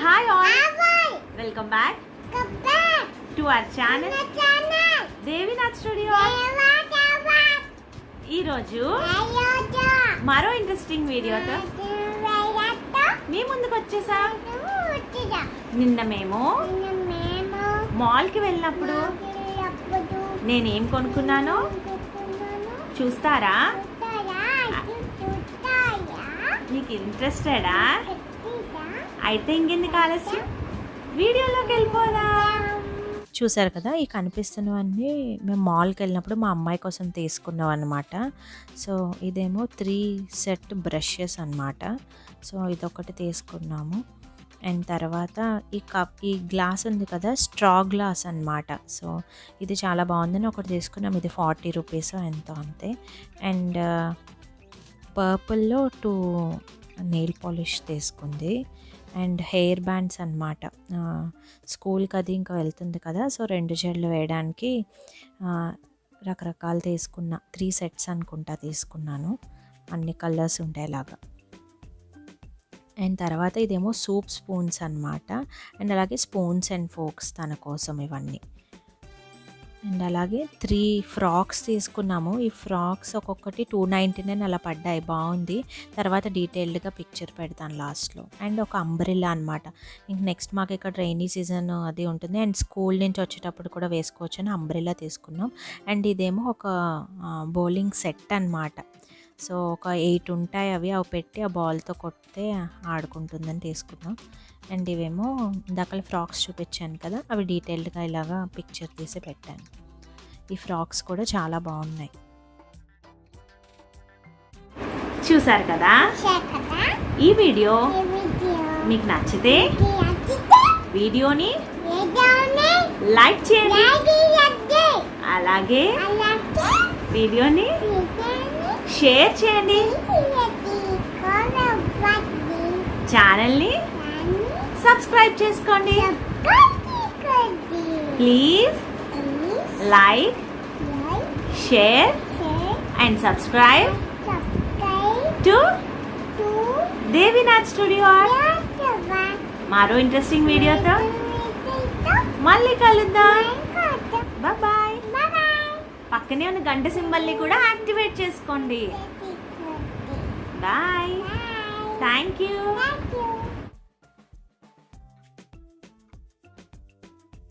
Hi all welcome back to our channel Devinath studio ఈరోజు మరో interesting వీడియోతో మీ ముందుకు వచ్చేసా. నిన్న మేము మాల్కి వెళ్ళినప్పుడు నేనేం కొనుక్కున్నానో. చూస్తారా? మీకు ఇంట్రెస్టెడా అయితే ఇంకెందుకు ఆలస్యం? వీడియోలోకి వెళ్ళిపోదా. చూసారు కదా ఈ కనిపిస్తున్నవన్నీ మేము మాల్కి వెళ్ళినప్పుడు మా అమ్మాయి కోసం తీసుకున్నాం అనమాట సో ఇదేమో త్రీ సెట్ బ్రషెస్ అన్నమాట. సో ఇదొకటి తీసుకున్నాము. అండ్ తర్వాత ఈ కప్ ఈ గ్లాస్ ఉంది కదా స్ట్రా గ్లాస్ అన్నమాట. సో ఇది చాలా బాగుందని ఒకటి తీసుకున్నాం ఇది ఫార్టీ రూపీస్ ఎంతో అంతే. అండ్ పర్పుల్లో టూ నెయిల్ పాలిష్ తీసుకుంది. అండ్ హెయిర్ బ్యాండ్స్ అనమాట స్కూల్కి అది ఇంకా వెళ్తుంది కదా సో రెండు జడలు వేయడానికి రకరకాలు తీసుకున్న. త్రీ సెట్స్ అనుకుంటా తీసుకున్నాను. అన్ని కలర్స్ ఉండేలాగా. అండ్ తర్వాత ఇదేమో సూప్ స్పూన్స్ అన్నమాట. అండ్ అలాగే స్పూన్స్ అండ్ ఫోక్స్ తన కోసం ఇవన్నీ. అండ్ అలాగే త్రీ ఫ్రాక్స్ తీసుకున్నాము. ఈ ఫ్రాక్స్ ఒక్కొక్కటి టూ నైంటీ నైన్ అలా పడ్డాయి. బాగుంది. తర్వాత డీటెయిల్డ్గా పిక్చర్ పెడతాను లాస్ట్లో. అండ్ ఒక అంబ్రిల్లా అనమాట ఇంక నెక్స్ట్ మాకు ఇక్కడ రైనీ సీజన్ అది ఉంటుంది. అండ్ స్కూల్ నుంచి వచ్చేటప్పుడు కూడా వేసుకోవచ్చు అని అంబ్రిల్లా తీసుకున్నాం. అండ్ ఇదేమో ఒక బౌలింగ్ సెట్ అన్నమాట. సో ఒక ఎయిట్ ఉంటాయి అవి అవి పెట్టి ఆ బాల్తో కొడితే ఆడుకుంటుందని తీసుకున్నాం అండ్ ఇవేమో ఇందాక ఫ్రాక్స్ చూపించాను కదా అవి డీటెయిల్డ్గా ఇలాగా పిక్చర్ తీసి పెట్టాను. ఈ ఫ్రాక్స్ కూడా చాలా బాగున్నాయి. చూసారు కదా? ఈ వీడియో మీకు నచ్చితే వీడియోని లైక్ చేయండి. అలాగే వీడియోని షేర్ చేయండి. ఛానల్ని సబ్స్క్రైబ్ చేసుకోండి. Please like share and subscribe to Devinath studio మరో ఇంట్రెస్టింగ్ వీడియోతో మళ్ళీ కలుద్దాం. పక్కనే ఉన్న గంట సింబల్ని కూడా యాక్టివేట్ చేసుకోండి. Bye thank you.